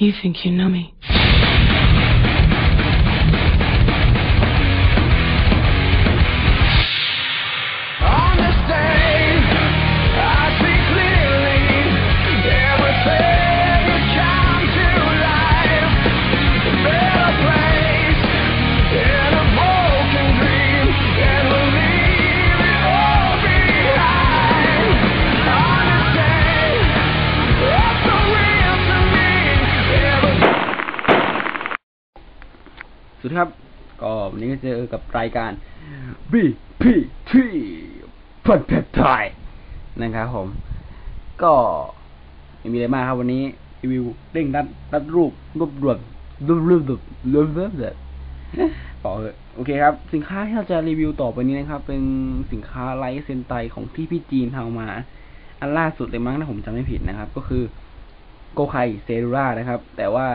You think you know me? สวัสดีครับ ก็วันนี้ก็เจอกับรายการ BPT พันเพชรไทยนะครับผม ก็ไม่มีอะไรมากครับวันนี้รีวิวเร่งรัดรัดรูปรวบรวมรวบรวมรวบรวมรวมรวมต่อเถอะโอเคครับ สินค้าที่เราจะรีวิวต่อไปนี้นะครับ เป็นสินค้าไลท์เซนไตของที่พี่จีนทำมา อันล่าสุดเลยมั้งถ้าผมจำไม่ผิดนะครับ ก็คือโกไคเซรูล่านะครับ แต่ว่า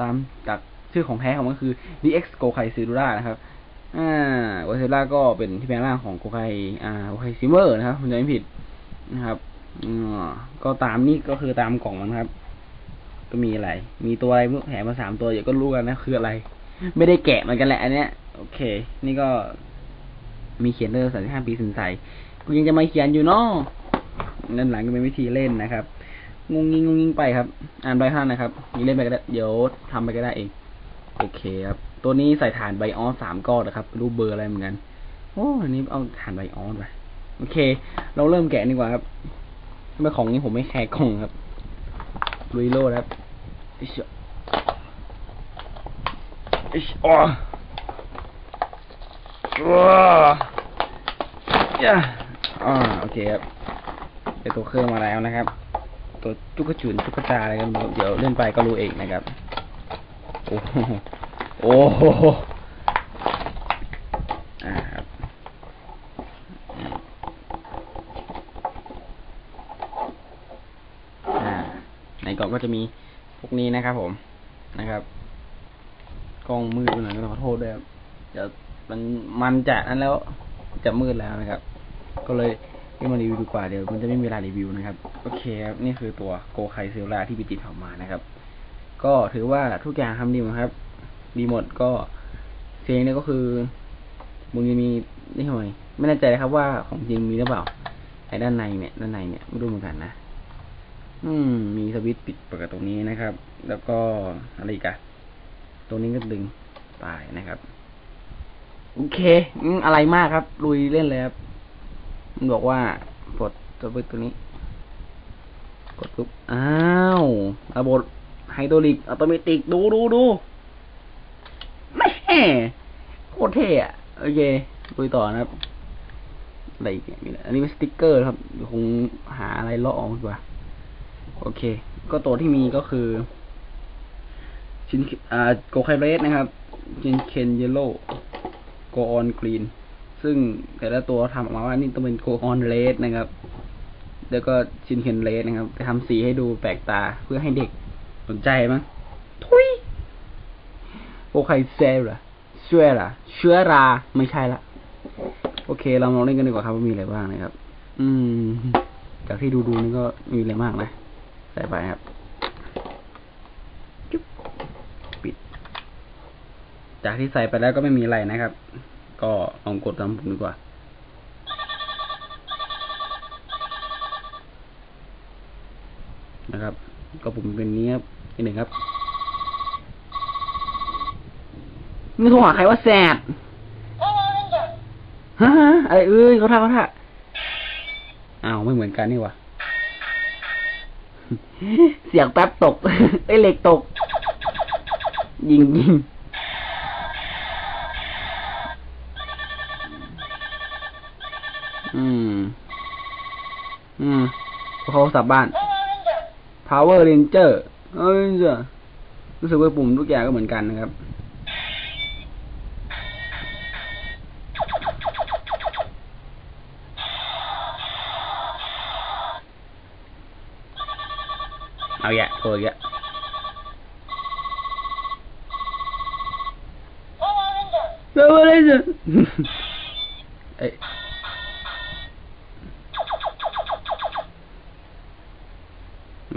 ตามจาก ชื่อของแท้ของมันคือ DX โกไคเซรูล่านะครับ อ่าโกไคเซรูล่าก็เป็นที่แปลงร่างของโกไคอ่าโกไคซิเมอร์นะครับผมจำไม่ผิดนะครับอก็ตามนี่ก็คือตามกล่องมันครับ ก็มีอะไร มีตัวอะไรม่รู้แถมมาสามตัวเดี๋ยวก็รู้กันนะคืออะไร ไม่ได้แกะมือนกันแหละอันเนี้ย โอเค นี่ก็มีเขียนเรื่องสามสิบห้าปีสินใสกูยังจะมาเขียนอยู่เนาะนั่นหลังก็เป็นวิธีเล่นนะครับงงงิงงงงิงไปครับ อ่านใบห้างนะครับนี่เล่นไปก็ได้ เดี๋ยวทำไปก็ได้เอง โอเคครับ ตัวนี้ใส่ฐานไบออนสามก้อนนะครับ รูปเบอร์อะไรเหมือนกัน โอ้อันนี้เอาฐานไบออนไปโอเค เราเริ่มแกะดีกว่าครับเมื่อของนี้ผมไม่แคร์กล่องครับลุยโลดครับอิชอิชอ๋อว้าย่าอ่าโอเคครับได้ตัวเครื่องมาแล้วนะครับ ตัวจุกจุนจุกกระจาอะไรกันเดี๋ยวเล่นไปก็รู้เองนะครับ โอ้โหโอ้โหอ่าครับในกล่องก็จะมีพวกนี้นะครับผมนะครับ กล้องมืดไปหน่อยก็ต้องขอโทษด้วยครับเดี๋ยวมันมันจะนั้นแล้วจะมืดแล้วนะครับ ก็เลยนี่มารีวิวดีกว่าเดี๋ยวมันจะไม่มีเวลารีวิวนะครับ โอเคครับ นี่คือตัวโกไคเซลลาที่พิจิตรออกมานะครับ ก็ถือว่าทุกอย่างทำดีหมดครับ ดีหมดก็เสียงนี่ก็คือมึงจะมีนี่ทำไมไม่แน่ใจนะครับว่าของจริงมีหรือเปล่าไอ้ด้านในเนี่ย ด้านในเนี่ยไม่รู้เหมือนกันนะอืม มีสวิตช์ปิดปิดตรงนี้นะครับ แล้วก็อะไรอีกอะตรงนี้ก็ดึงตายนะครับ โอเคอืมอะไรมากครับ ลุยเล่นเลยครับมันบอกว่ากดสวิตช์ตัวนี้ กดปุ๊บอ้าวระบบ ไฮดรอลิกอัตโนมัติดูดูดูแม่โคตรเท่อะโอเคลุยต่อนะครับอะไรอีกเนี่ยอันนี้เป็นสติกเกอร์ครับยวคงหาอะไรเลาะออกดีกว่า โอเค ก็ตัวที่มีก็คือชินอ่าโกไคเรสนะครับชินเคนเยลโล่โกออนกรีน ซึ่งแต่ละตัวทำออกมาว่านี่ต้องเป็นโกออนเรสนะครับ แล้วก็ชินเคนเรสนะครับทำสีให้ดูแปลกตาเพื่อให้เด็ก สนใจมั้งทุยโกไคเซราเชื่อราเชื่อราไม่ใช่ละโอเค เรามาเล่นกันดีกว่าครับว่ามีอะไรบ้างนะครับ อืม จากที่ดูดูนี่ก็ไมมีอะไรมากนะใส่ไปครับจุ๊บปิด จากที่ใส่ไปแล้วก็ไม่มีอะไรนะครับ ก็ลองกดตามผมดีกว่า นะครับ ก็ผมเป็นนี้ครับอีกหนึ่งครับมึงโทรหาใครว่าแสบฮะอะไรเอ้ยเขาท่าเขาท่าอ้าวไม่เหมือนกันนี่วะเสียงแป๊บตกไอ้เหล็กตก ยิงยิงอืม อืมเขาสับบ้าน Power Ranger เอ้ยรู้สึกว่าปุ่มทุกอย่างก็เหมือนกันนะครับเอาแยะโทรอีกแยะ Power Ranger เอ้ยแล้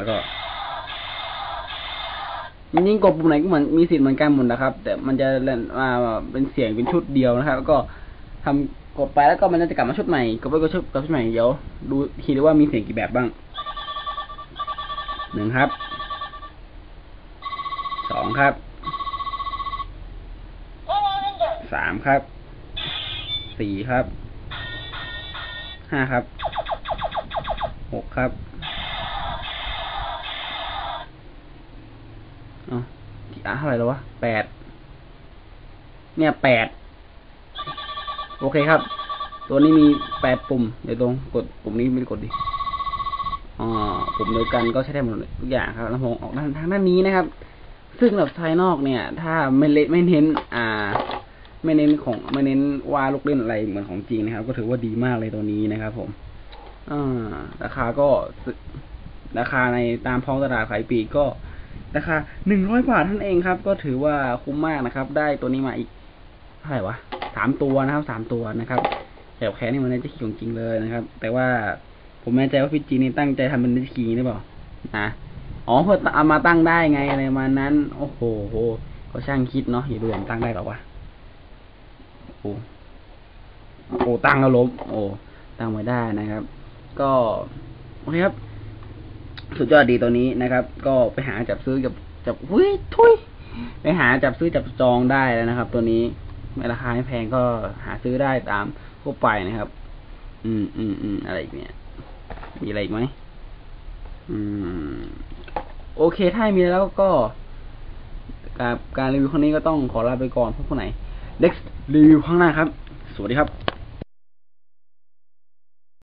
ก็จริงกดปุ่มไหนก็เหมือนมีสิทธิ์เหมือนกันหมดนะครับ แต่มันจะเล่นมาเป็นเสียงเป็นชุดเดียวนะครับ แล้วก็ทำกดไปแล้วก็มันจะกลับมาชุดใหม่กดไปก็ชุดกลับชุดใหม่เดี๋ยวดูทีดีว่ามีเสียงกี่แบบบ้างหนึ่งครับสองครับสามครับสี่ครับห้าครับหกครับ เอ๋อที่อะเท่าไหร่แล้ววะแปดเนี่ยแปดโอเคครับ ตัวนี้มีแปดปุ่ม เดี๋ยวตรงกดปุ่มนี้ไม่ไกดดิอ๋อปุ่มเดียวกันก็ใช้ได้หมดทุกอย่างครับลำโพงออกด้านทางด้านนี้นะครับ ซึ่งแบบภายนอกเนี่ย ถ้าไม่เละไม่เน้น อ่า ไม่เน้นของไม่เน้นว่าลูกเล่นอะไรเหมือนของจริงนะครับ ก็ถือว่าดีมากเลยตัวนี้นะครับ ผมอ่าราคาก็ราคาในตามท้องตลาดขายปีก็ ราคาหนึ่งร้อยบาทท่านั่นเองครับ ก็ถือว่าคุ้มมากนะครับ ได้ตัวนี้มาอีกเท่าไหร่วะสามตัวนะครับสามตัวนะครับแบบแค่นี้มันน่าจะขี่ของจริงเลยนะครับ แต่ว่าผมไม่แน่ใจว่าพี่จีนี่ตั้งใจทำเป็นนิชคีหรือเปล่านะอ๋อเพื่อเอามาตั้งได้ไงอะไรมานั้น โอ้โหโหก็ช่างคิดเนาะอย่าดูผมตั้งได้หรอวะโอ้โอ้ตั้งแล้วล้มโอ้ตั้งไม่ได้นะครับ ก็โอเคครับ สุดยอดดีตัวนี้นะครับ ก็ไปหาจับซื้อจับจับหุ้ยทุยไปหาจับซื้อจับจองได้แล้วนะครับ ตัวนี้ราคาไม่แพงก็หาซื้อได้ตามทั่วไปนะครับ อืมอืมอืมอะไรอีกเนี่ย มีอะไรอีกไหมอืม โอเคถ้ามีแล้วก็การการรีวิวครั้งนี้ก็ต้องขอลาไปก่อนพบกันไหน next รีวิวข้างหน้าครับ สวัสดีครับ